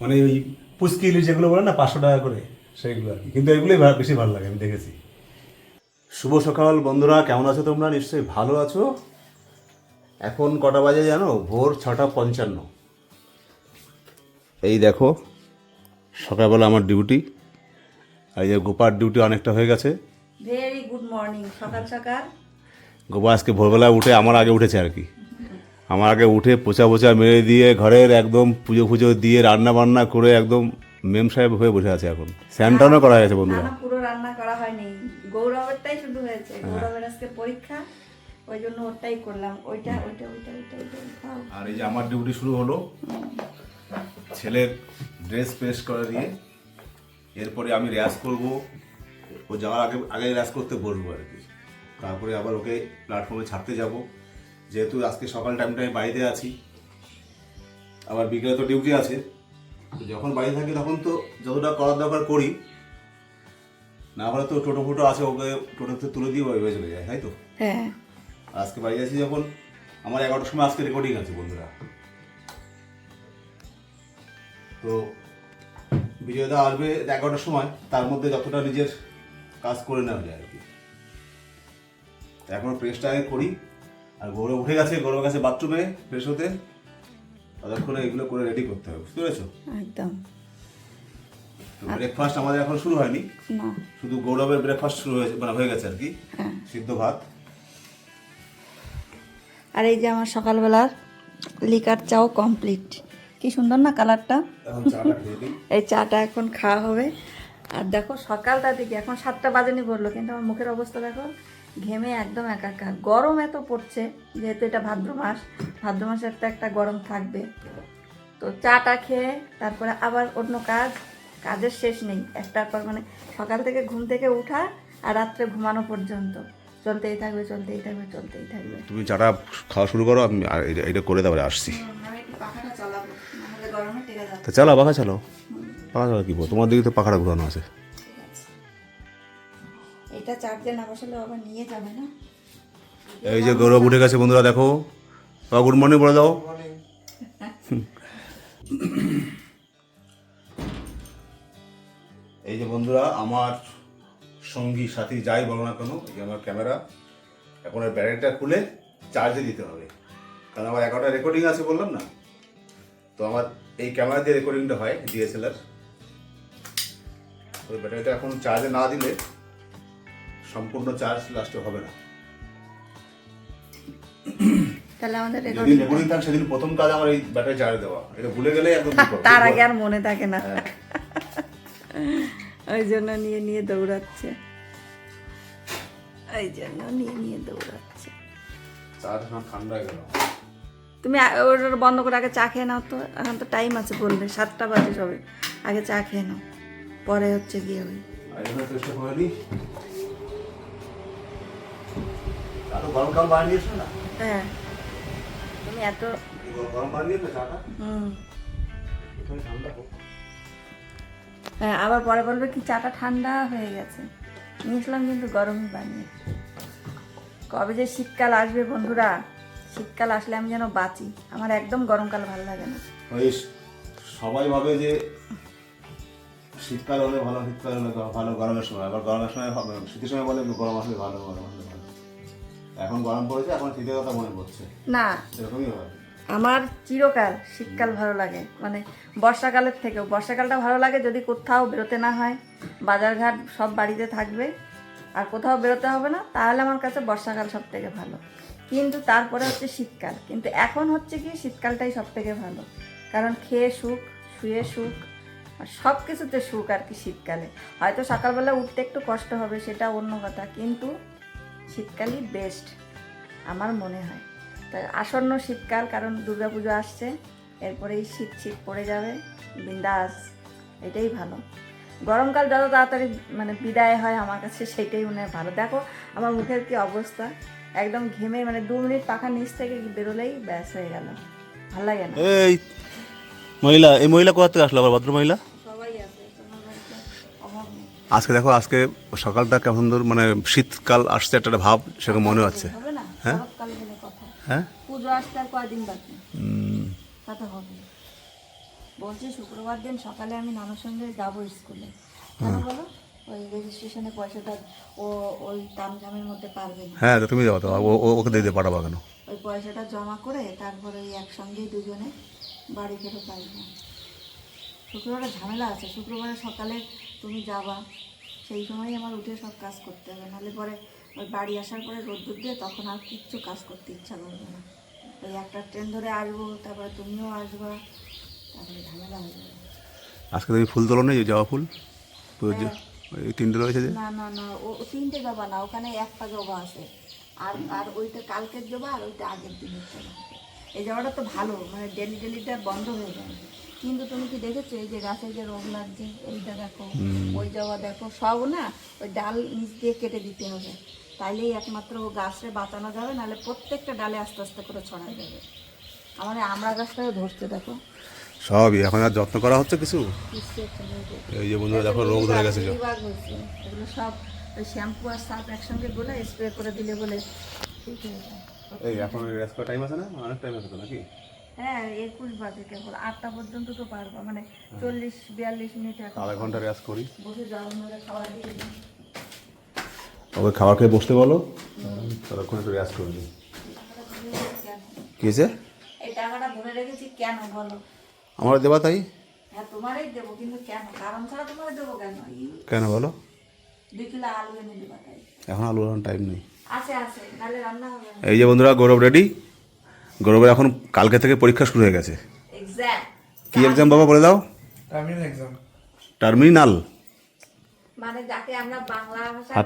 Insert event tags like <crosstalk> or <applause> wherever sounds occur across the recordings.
মানে ওই পুচকি ইলিশ যেগুলো বলে না পাঁচশো টাকা করে সেইগুলো আর কি। কিন্তু এগুলোই বেশি ভালো লাগে আমি দেখেছি। শুভ সকাল বন্ধুরা কেমন আছো তোমরা? নিশ্চয়ই ভালো আছো। এখন কটা বাজে জানো? ভোর ছটা পঞ্চান্ন। এই দেখো সকালবেলা আমার ডিউটি। আর এই যে গোপার ডিউটি অনেকটা হয়ে গেছে। ভেরি গুড মর্নিং সকাল সকাল। গোপা আজকে ভোরবেলা উঠে আমার আগে উঠেছে আর কি। আমার আগে উঠে পোচা পোচা মেরে দিয়ে ঘরের একদম পুজো ফুজো দিয়ে রান্না বান্না করে একদম মেম সাহেব হয়ে বসে আছে এখন। স্যান্টানও করা গেছে বন্ধুরা। পুরো রান্না করা হয়নি। গৌরবেরটাই শুরু হয়েছে। গৌরবের আজকে পরীক্ষা ওই জন্য ওটাই করলাম। ওইটা ওইটা ওইটা ওইটা ওইটা। আর এই যে আমার ডিউটি শুরু হলো ছেলের ড্রেস প্রেস করে দিয়ে এরপরে আমি র্যাস করব। ও যাওয়ার আগে আগে র্যাস করতে বসবো আর কি। তারপরে আবার ওকে প্ল্যাটফর্মে ছাড়তে যাব। যেহেতু আজকে সকাল টাইমটা আমি বাড়িতে আছি আবার বিকেলে তো ডিউটি আছে যখন বাড়ি থাকি তখন তো যতটা করার দরকার করি না হলে তো টোটো ফোটো আছে ওকে টোটোতে তুলে দিয়ে ওই চলে যায় তাই তো? হ্যাঁ। আজকে বাড়ি আছি যখন আমার এগারোটার সময় আজকে রেকর্ডিং আছে বন্ধুরা। তো বিজয়দা আসবে এগারোটার সময় তার মধ্যে যতটা নিজের কাজ করে নেওয়া যায় আর কি। এখন প্রেসটা আগে করি আর গৌরব উঠে গেছে গৌরব গেছে বাথরুমে ফ্রেশ হতে। ততক্ষণে এগুলো করে রেডি করতে হবে বুঝতে পেরেছ? একদম। ব্রেকফাস্ট আমাদের এখন শুরু হয়নি। না। শুধু গৌরবের ব্রেকফাস্ট শুরু হয়েছে মানে হয়ে গেছে আর কি। হ্যাঁ। সিদ্ধ ভাত। আর এই যে আমার সকালবেলার লিকার চাও কমপ্লিট কি সুন্দর না কালারটা এখন চাটা খেয়ে দিই এই চাটা এখন খাওয়া হবে। আর দেখো সকালটা দিকে এখন সাতটা বাজেনি বলল কিন্তু আমার মুখের অবস্থা দেখো। ঘেমে একদম একাকার। গরম এত পড়ছে যেহেতু এটা ভাদ্র মাস ভাদ্র মাসে একটা একটা গরম থাকবে। তো চাটা খেয়ে তারপরে আবার অন্য কাজ কাজের শেষ নেই। একটার পর মানে সকাল থেকে ঘুম থেকে উঠা আর রাত্রে ঘুমানো পর্যন্ত। চলতেই থাকবে চলতেই থাকবে চলতেই থাকবে। তুমি চাটা খাওয়া শুরু করো আমি এটা- এটা করে তারপরে আসছি। আমি একটু পাখাটা চালাবো নাহলে গরমে টেকে যাবে চালা পাখা চালো। পাখা চালা কি বল? তোমার দিকে তো পাখাটা ঘুরানো আছে। এটা চার্জে না বসালে নিয়ে যাবে না? এই যে গৌরব উঠে গেছে বন্ধুরা, দেখো। বাবা গুড মর্নিং বলে দাও। এই যে বন্ধুরা, আমার সঙ্গী, সাথী, যাই বলো না কেন, এই আমার ক্যামেরা, এখন এর ব্যাটারিটা খুলে চার্জে দিতে হবে। কারণ আমার এগারোটা রেকর্ডিং আছে বললাম না? তো আমার এই ক্যামেরা দিয়ে রেকর্ডিংটা হয় ডিএসএলআর ওই ব্যাটারিটা এখন চার্জে না দিলে সম্পূর্ণ চার্জ লাস্টে হবে না। তাহলে আমাদের যেদিন রেকর্ডিং রেকর্ডিং থাকে সেদিন প্রথম কাজ আমার এই ব্যাটারি চার্জ দেওয়া। এটা ভুলে গেলে একদম তার আগে আর মনে থাকে না। ওই জন্য নিয়ে নিয়ে দৌড়াচ্ছে। ওই জন্য নিয়ে নিয়ে দৌড়াচ্ছে। ঠান্ডা গেল। তুমি ওটা বন্ধ করে আগে চা খেয়ে নাও তো। এখন তো টাইম আছে বললে। সাতটা বাজে সবে। আগে চা খেয়ে নাও। পরে হচ্ছে গিয়ে ওই আর গরম কাল বানিয়ে নিয়েছো না? হ্যাঁ। তুমি এত গরম বানিয়ে নিয়েছো চাটা হুম। ঠান্ডা হোক। হ্যাঁ আবার পরে বলবে কি চাটা ঠান্ডা হয়ে গেছে। নিয়েছিলাম কিন্তু গরমই বানিয়ে। কবে যে শীতকাল আসবে বন্ধুরা শীতকাল আসলে আমি যেন বাঁচি। আমার একদম গরমকাল ভালো লাগে না। সবাই ভাবে যে শীতকাল হলে ভালো শীতকাল হলে ভালো গরমের সময়। আবার গরমের সময় শীতের সময় বলে গরম আসলে ভালো গরম আসলে এখন গরম পড়েছে এখন শীতের কথা মনে পড়ছে। না। এরকমই হয়। আমার চিরকাল শীতকাল ভালো লাগে। মানে বর্ষাকালের থেকেও। বর্ষাকালটা ভালো লাগে যদি কোথাও বেরোতে না হয়। বাজারঘাট সব বাড়িতে থাকবে। আর কোথাও বেরোতে হবে না তাহলে আমার কাছে বর্ষাকাল সব থেকে ভালো। কিন্তু তারপরে হচ্ছে শীতকাল। কিন্তু এখন হচ্ছে কি শীতকালটাই সব থেকে ভালো। কারণ খেয়ে সুখ শুয়ে সুখ আর সব কিছুতে সুখ আর কি শীতকালে। হয়তো সকালবেলা উঠতে একটু কষ্ট হবে সেটা অন্য কথা। কিন্তু শীতকালই বেস্ট আমার মনে হয়। তাই আসন্ন শীতকাল, কারণ দুর্গাপুজো আসছে এরপরেই শীত শীত পড়ে যাবে, বিন্দাস, এটাই ভালো। গরমকাল যত তাড়াতাড়ি মানে বিদায় হয় আমার কাছে সেটাই মনে হয় ভালো। দেখো, আমার মুখের কি অবস্থা? একদম ঘেমে মানে দু মিনিট পাখার নিচ থেকে বেরোলেই ব্যাস হয়ে গেল। ভালো লাগে না। এই মহিলা এই মহিলা কোথা থেকে আসলো আবার? ভদ্র মহিলা আজকে দেখো আজকে সকালটা কেমন সুন্দর মানে শীতকাল আসছে একটা ভাব সেরকম মনে হচ্ছে। হ্যাঁ? হ্যাঁ? পুজো আসতে আর কয়দিন বাকি? কথা হবে। বলছি শুক্রবার দিন সকালে আমি নানার সঙ্গে যাব স্কুলে। কেন বলো? ওই রেজিস্ট্রেশনের পয়সাটা ও ওই তামঝামের মধ্যে পারবে না। হ্যাঁ তো তুমি যাও তো ও- ও- ওকে দিয়ে দিয়ে পাঠাবো কেন? ওই পয়সাটা জমা করে তারপরে ওই একসঙ্গেই দুজনে বাড়ি ফেরত আসব। শুক্রবারে ঝামেলা আছে। শুক্রবারে সকালে তুমি যাবা সেই সময়ই আমার উঠে সব কাজ করতে হবে। নাহলে পরে ওই বাড়ি আসার পরে রোদ্দুর দিয়ে তখন আর কিচ্ছু কাজ করতে ইচ্ছা করবে না। ওই একটা ট্রেন ধরে আসব তারপরে তুমিও আসবা তারপরে ঝামেলা হয়ে যাবে। আজকে তুমি ফুল তোলো নেই জবা ফুল? ওই তিনটে রয়েছে যে? না না না ও ও তিনটে জবা না ওখানে একটা জবা আছে। আর আর ওইটা কালকের জবা আর ওইটা আগের দিনের জবা। এই জবাটা তো ভালো মানে ডেলি ডেলিটা বন্ধ হয়ে যায়। কিন্তু তুমি কি দেখেছ? এই যে গাছের যে রোগ লাগছে এইটা দেখো ওই জবা দেখো সব না ওই ডাল নিচ দিয়ে কেটে দিতে হবে। তাইলেই একমাত্র ও গাছটা বাঁচানো যাবে নাহলে প্রত্যেকটা ডালে আস্তে আস্তে করে ছড়াই যাবে। আমার আমড়া গাছটাও ধরছে দেখো। সবই এখন আর যত্ন করা হচ্ছে কিছু? এই যে বন্ধুরা দেখো রোগ ধরে গেছে। এগুলো সব ওই শ্যাম্পু আর সার্ফ একসঙ্গে গুলে স্প্রে করে দিলে বলে ঠিক এই এখন রেস্ট টাইম আছে না? অনেক টাইম আছে তো নাকি? হ্যাঁ একুশ বাজে কেবল। আটটা পর্যন্ত তো পারব। মানে চল্লিশ বিয়াল্লিশ মিনিট আধা ঘণ্টা রেস্ট করি। বসে জল মেরে খাওয়া দিয়ে ওকে খাবার খেয়ে বসতে বলো। ততক্ষণ একটু রেস্ট করে দিই। কেন? কী হয়েছে? এই টাকাটা ধরে রেখেছি কেন বলো? আমার দেবা তাই? হ্যাঁ তোমারই দেবো কিন্তু কেন? কারণ ছাড়া তোমার দেবো কেন? কেন বলো? দুই কিলো আলু এনে দেবা তাই। এখন আলু টাইম নেই। আছে আছে নাহলে রান্না হবে। এই যে বন্ধুরা গৌরব রেডি। গৌরবের এখন কালকে থেকে পরীক্ষা শুরু হয়ে গেছে। কি এক্সাম বাবা বলে দাও? টার্মিনাল এক্সাম টার্মিনাল মানে যাকে আমরা বাংলা ভাষায়।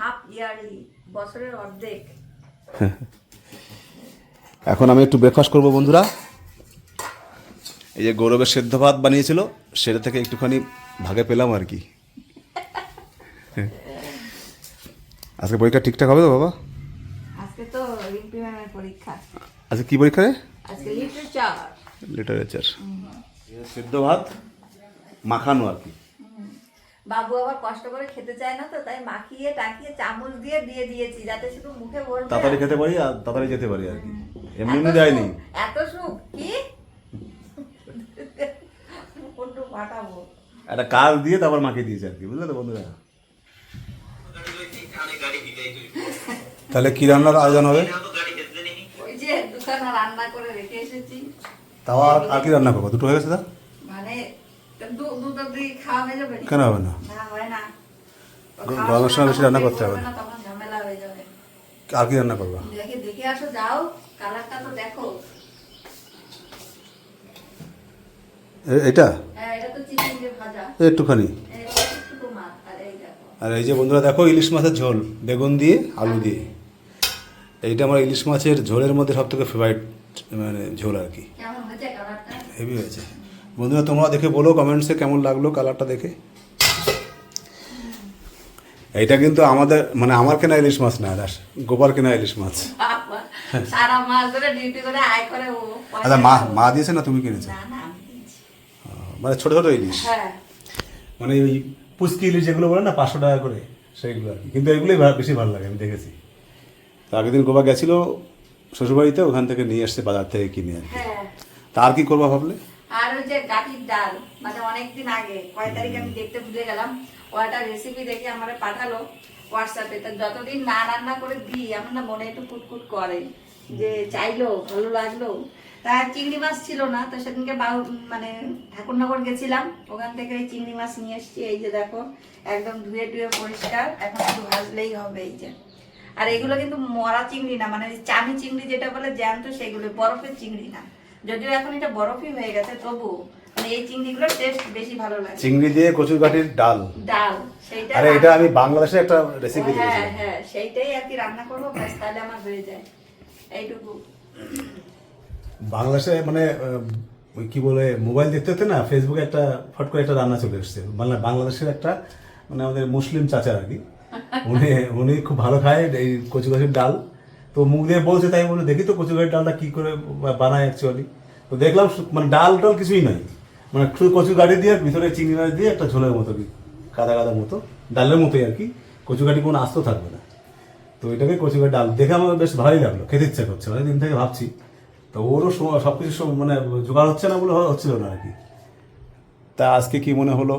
হাফ ইয়ারলি বছরের অর্ধেক। <laughs> এখন আমি একটু ব্রেকফাস্ট করব বন্ধুরা। এই যে গৌরবের সেদ্ধ ভাত বানিয়েছিল সেটা থেকে একটুখানি ভাগে পেলাম আর কি। <laughs> আজকে পরীক্ষা ঠিকঠাক হবে তো বাবা? আজকে তো রিম্পি ম্যামের পরীক্ষা। আজকে কি পরীক্ষা রে? আজকে লিটারেচার লিটারেচার সেদ্ধ ভাত মাখানো আর কি। বাবু আবার কষ্ট করে খেতে চায় না তো তাই মাখিয়ে টাকিয়ে চামচ দিয়ে দিয়ে দিয়েছি যাতে শুধু মুখে ভরবে তাড়াতাড়ি খেতে পারি আর তাড়াতাড়ি যেতে পারি আর কি। এমনি এমনি যায়নি সুখ, এত সুখ কি? কোনটু পাঠাবো একটা কাজ দিয়ে তারপর মাখিয়ে দিয়েছে আর কি বুঝলে তো বন্ধুরা? তাহলে কি রান্নার আয়োজন হবে? রান্না করে রেখে এসেছি। তাও আর কি রান্না করব? দুটো হয়ে গেছে মানে দুটো দিয়ে খাওয়া হয়ে যাবে? কেন হবে না? না হয় না। গরমের সময় বেশি রান্না করতে হবে না। ঝামেলা হয়ে যাবে। আর কি রান্না করব? দেখে দেখে আসো যাও। কালারটা তো দেখো। এটা? হ্যাঁ একটুখানি। আর এই দেখো। আর এই যে বন্ধুরা দেখো ইলিশ মাছের ঝোল। বেগুন দিয়ে আলু দিয়ে। এইটা আমার ইলিশ মাছের ঝোলের মধ্যে সব থেকে ফেভারিট মানে ঝোল আর কি। হেভি হয়েছে বন্ধুরা তোমরা দেখে বলো কমেন্টসে কেমন লাগল কালারটা দেখে। এইটা কিন্তু আমাদের মানে আমার কেনা ইলিশ মাছ না দাস গোপাল কেনা ইলিশ মাছ। আচ্ছা মা মা দিয়েছে না তুমি কিনেছো। মানে ছোট ছোট ইলিশ? হ্যাঁ। মানে ওই পুচকি ইলিশ যেগুলো বলে না পাঁচশো টাকা করে সেইগুলো আর কি। কিন্তু এগুলোই বেশি ভালো লাগে আমি দেখেছি। তো আগের দিন গোবা গেছিল শ্বশুরবাড়িতে ওখান থেকে নিয়ে এসছে বাজার থেকে কিনে আর হ্যাঁ। তা আর কি করবা ভাবলে? আর ওই যে গাঠির ডাল মানে অনেকদিন আগে কয় তারিখে আমি দেখতে ভুলে গেলাম ও একটা রেসিপি দেখে আমার পাঠালো হোয়াটসঅ্যাপে তো যতদিন না রান্না করে দিই আমার না মনে একটু কুটকুট করে যে চাইলো ভালো লাগল। তা চিংড়ি মাছ ছিল না তো সেদিনকে বাউ মানে ঠাকুরনগর গেছিলাম ওখান থেকে এই চিংড়ি মাছ নিয়ে এসেছি। এই যে দেখো একদম ধুয়ে টুয়ে পরিষ্কার এখন শুধু ভাজলেই হবে এই যে। আর এগুলো কিন্তু মরা চিংড়ি না মানে চামি চিংড়ি যেটা বলে জ্যান্ত সেগুলো বরফের চিংড়ি না। যদিও এখন এটা বরফই হয়ে গেছে তবু মানে এই চিংড়িগুলোর টেস্ট বেশি ভালো লাগে। চিংড়ি দিয়ে কচুর ডাল। ডাল সেইটা আরে এটা আমি বাংলাদেশে একটা রেসিপি হ্যাঁ হ্যাঁ সেইটাই আর কি রান্না করব ব্যাস তাহলে আমার হয়ে যায়। এইটুকু। বাংলাদেশে মানে কি বলে মোবাইল দেখতে দেখতে না ফেসবুকে একটা ফট করে একটা রান্না চলে এসছে। মানে বাংলাদেশের একটা মানে আমাদের মুসলিম চাচা আর কি। উনি উনি খুব ভালো খায় এই কচু গাছের ডাল। তো মুখ দিয়ে বলছে, তাই বলে, দেখি তো কচু গাছের ডালটা কি করে বানায় অ্যাকচুয়ালি তো দেখলাম মানে ডাল টাল কিছুই নাই। মানে শুধু কচু গাড়ি দিয়ে ভিতরে চিংড়ি মাছ দিয়ে একটা ঝোলের মতো, কাদা কাদা মতো, ডালের মতোই আর কি। কচু গাড়ি কোনো আস্ত থাকবে না। তো এটাকে কচু গাড়ি ডাল দেখে আমার বেশ ভালোই লাগল, খেতে ইচ্ছা করছে। অনেক দিন থেকে ভাবছি। তো ওরও সব কিছু মানে জোগাড় হচ্ছে না বলে হচ্ছিল না আর কি। তা আজকে কি মনে হলো?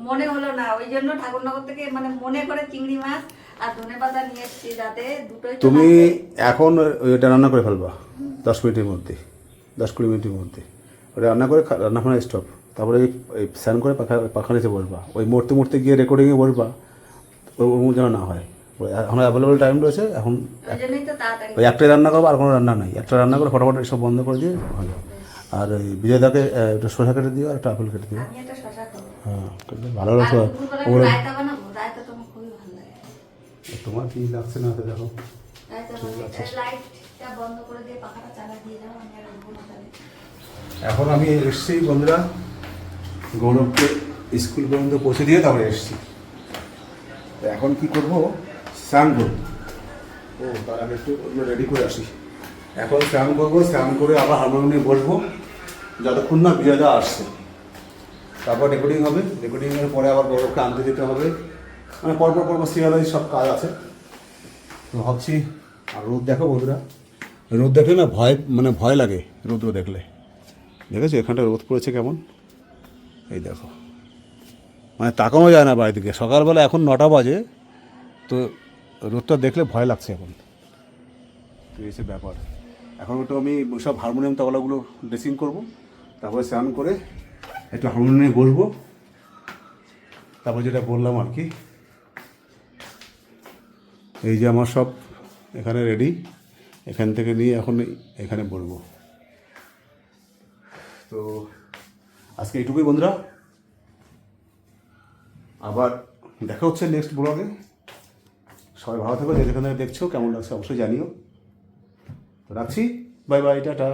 মনে হলো না ওই জন্য ঠাকুরনগর থেকে মানে মনে করে চিংড়ি মাছ আর ধনে পাতা নিয়ে এসেছি যাতে দুটোই তুমি এখন ওইটা রান্না করে ফেলবা দশ মিনিটের মধ্যে দশ কুড়ি মিনিটের মধ্যে। ওটা রান্না করে রান্না স্টপ তারপরে এই- এই স্নান করে পাখা পাখানিতে বসবা। ওই মরতে মরতে গিয়ে রেকর্ডিংয়ে বসবা ও- ওরকম যেন না হয়। ওই এখন অ্যাভেলেবল টাইম রয়েছে এখন ওই ওই একটাই রান্না করব আর কোনো রান্না নাই। একটা রান্না করে ফটাফট সব বন্ধ করে দিয়ে ভালো। আর ওই বিজয়দাকে একটা শসা কেটে দিও আর একটা আপেল কেটে দিও। হ্যাঁ ভালো আর লাগতো ওগুলো একটু রায়তা বানাবো রায়তা তো আমার খুবই ভালো লাগে। তোমার কি লাগছে না তো দেখো। লাইটটা বন্ধ করে দিয়ে পাখাটা চালা দিয়ে যাও আমি আর উঠবো না তাহলে। এখন আমি এসছি বন্ধুরা গৌরবকে স্কুল পর্যন্ত পৌঁছে দিয়ে তারপরে এসছি। তো এখন কি করব? স্নান করব। ও তার আগে একটু রেডি করে আসি। এখন স্নান করব স্নান করে আবার হারমোনিয়াম নিয়ে বসবো। যতক্ষণ না বিজয়দা আসছে। তারপর রেকর্ডিং হবে। রেকর্ডিংয়ের পরে আবার গৌরবকে আনতে যেতে হবে। মানে পরপর পরপর সিরিয়ালাইজ সব কাজ আছে। তো ভাবছি, আর রোদ দেখো বন্ধুরা। রোদ দেখলে না ভয় মানে ভয় লাগে রোদ্র দেখলে। দেখেছ এখানটা রোদ পড়েছে কেমন? এই দেখো। মানে তাকানো যায় না বাড়ি থেকে। সকালবেলা এখন নটা বাজে, তো রোদটা দেখলে ভয় লাগছে এখন। তো হচ্ছে ব্যাপার। এখন একটু আমি সব হারমোনিয়াম তবলাগুলো ড্রেসিং করব। তারপরে স্নান করে একটু হারমোনিয়ামে বসবো তারপর যেটা বললাম আর কি, এই যে আমার সব এখানে রেডি এখান থেকে নিয়ে এখন এখানে বলব। তো আজকে এইটুকুই বন্ধুরা। আবার দেখা হচ্ছে নেক্সট ব্লগে সবাই ভালো থাকো যেখানে দেখছ, কেমন লাগছে অবশ্যই জানিও। রাখছি বাই বাই টাটা।